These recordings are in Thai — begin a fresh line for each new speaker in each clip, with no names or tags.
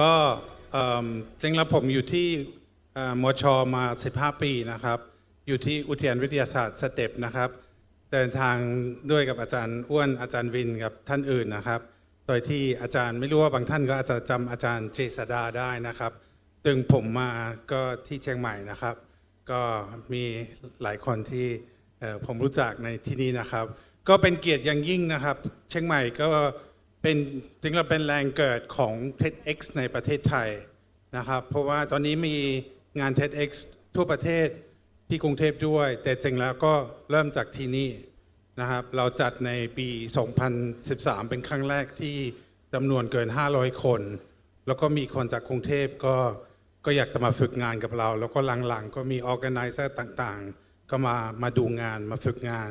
ก็เอิ่มจริงแล้วผมอยู่ที่เอ่อมชมา 15 ปีนะครับ อยู่ที่อุทยานวิทยาศาสตร์สเต็ปนะครับ เดินทางด้วยกับอาจารย์อ้วนอาจารย์วินกับท่านอื่นนะครับ โดยที่อาจารย์ไม่รู้ว่าบางท่านก็อาจจะจำอาจารย์เจษดาได้นะครับตึงผมมาก็ที่เชียงใหม่นะครับ ก็มีหลายคนที่เอ่อผมรู้จักในที่นี้นะครับ ก็เป็นเกียรติอย่างยิ่งนะครับ เชียงใหม่ก็ เป็นถึงเราเป็นแรงเกิดของ TEDx ในประเทศไทยนะครับ เพราะว่าตอนนี้มีงาน TEDx ทั่วประเทศที่กรุงเทพด้วย แต่จริงแล้วก็เริ่มจากที่นี่นะครับ เราจัดในปี 2013 เป็นครั้งแรกที่จำนวนเกิน 500 คน แล้วก็มีคนจากกรุงเทพก็ก็อยากจะมาฝึกงานกับเรา แล้วก็หลังๆ ก็มีออแกไนเซอร์ต่างๆ ก็มามาดูงานมาฝึกงาน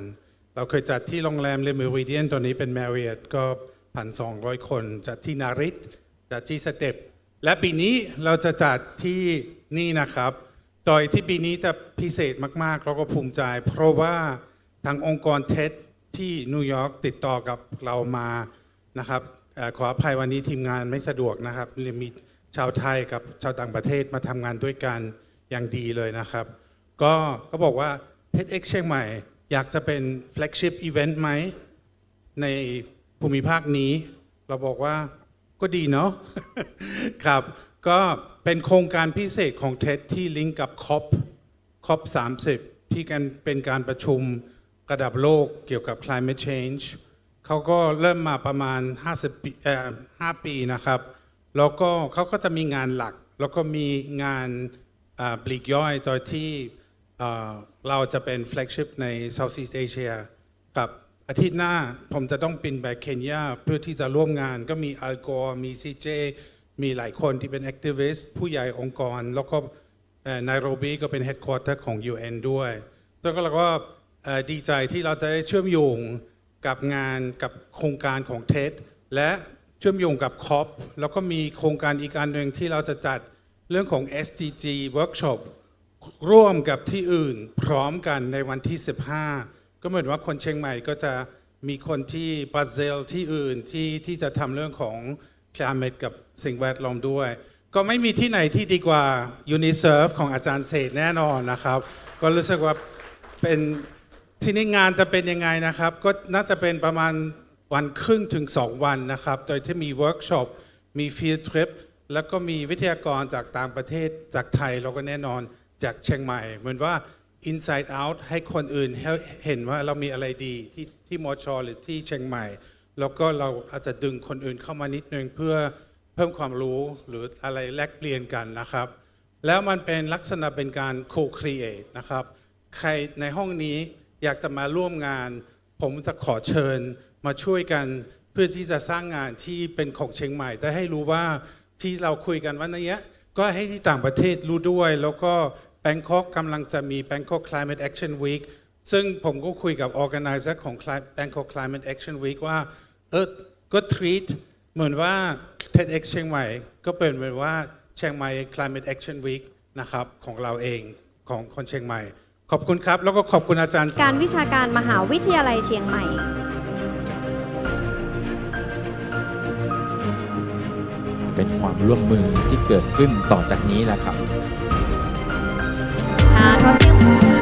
เราเคยจัดที่โรงแรมเลมิเวเดียนตอนนี้เป็นแมริอตก็ พันสองร้อยคนจัดที่นาริตจัดที่สเต็ปและปีนี้เราจะจัดที่นี่นะครับโดยที่ปีนี้จะพิเศษมากๆเราก็ภูมิใจ เพราะว่าทางองค์กรเท็ดที่นิวยอร์กติดต่อกับเรามานะครับขออภัยวันนี้ทีมงานไม่สะดวกนะครับมีชาวไทยกับชาวต่างประเทศมาทำงานด้วยกันอย่างดีเลยนะครับ ก็ก็บอกว่า TEDx เชียงใหม่ อยากจะเป็น flagship event ไหมใน ภูมิภาคนี้ เราบอกว่าก็ดีเนาะครับ ก็เป็นโครงการพิเศษของเท็ดที่ลิงก์กับคอปคอป30 ที่กันเป็นการประชุมระดับโลกเกี่ยวกับ climate change เขาก็เริ่มมาประมาณ 50 ปีเอ่อ5ปีนะครับ แล้วก็เขาก็จะมีงานหลัก แล้วก็มีงานปลีกย่อยโดยที่เราจะเป็น flagship ใน Southeast Asia กับ อาทิตย์หน้าผมจะต้องบินไปเคนยาเพื่อที่จะร่วมงานก็มีอัลกอร์มีซีเจมีหลายคนที่เป็นแอคทิวิสต์ผู้ใหญ่องค์กร แล้วก็ไนโรบีก็เป็นเฮดค q u เตอร์ของ UN ด้วย แล้วก็เราก็เอ่อดีใจที่เราจะได้เชื่อมโยงกับงานกับโครงการของเท็ดและเชื่อมโยงกับคอปแล้วก็มีโครงการอีกอันหนึ่งที่เราจะจัดเรื่องของ SDG Workshop ร่วมกับที่อื่นพร้อมกันในวันที่ 15 ก็เหมือนว่าคนเชียงใหม่ก็จะมีคนที่บราซิลที่อื่นที่ที่จะทำเรื่องของ climate กับสิ่งแวดล้อมด้วย ก็ไม่มีที่ไหนที่ดีกว่า UNICEF ของอาจารย์เศษแน่นอนนะครับ ก็รู้สึกว่าเป็นที่นี่งานจะเป็นยังไงนะครับ ก็น่าจะเป็นประมาณวันครึ่งถึง 2 วันนะครับ โดยที่มีเวิร์กช็อปมีฟิลทริปแล้วก็มีวิทยากรจากต่างประเทศจากไทย แล้วก็แน่นอนจากเชียงใหม่ เหมือนว่า inside out ให้คนอื่นเห็นว่าเรามีอะไรดีที่ที่มอชอหรือที่เชียงใหม่ แล้วก็เราอาจจะดึงคนอื่นเข้ามานิดนึงเพื่อเพิ่มความรู้หรืออะไรแลกเปลี่ยนกันนะครับ แล้วมันเป็นลักษณะเป็นการ co-create นะครับ ใครในห้องนี้อยากจะมาร่วมงาน ผมจะขอเชิญมาช่วยกันเพื่อที่จะสร้างงานที่เป็นของเชียงใหม่จะให้รู้ว่าที่เราคุยกันวันนี้ก็ให้ที่ต่างประเทศรู้ด้วย แล้วก็ แบงคอกกำลังจะมี Bangkok Climate Action Week ซึ่งผมก็คุยกับ organizer ของ Cli- Bangkok Climate Action Week ว่า เออก็ treat เหมือนว่า TEDx เชียงใหม่ ก็เป็นเหมือนว่าเชียงใหม่ Climate Action Week นะครับของเราเองของคนเชียงใหม่ ขอบคุณครับ แล้วก็ขอบคุณอาจารย์
การวิชาการมหาวิทยาลัยเชียงใหม่
เป็นความร่วมมือที่เกิดขึ้นต่อจากนี้แหละครับ
Ah, a.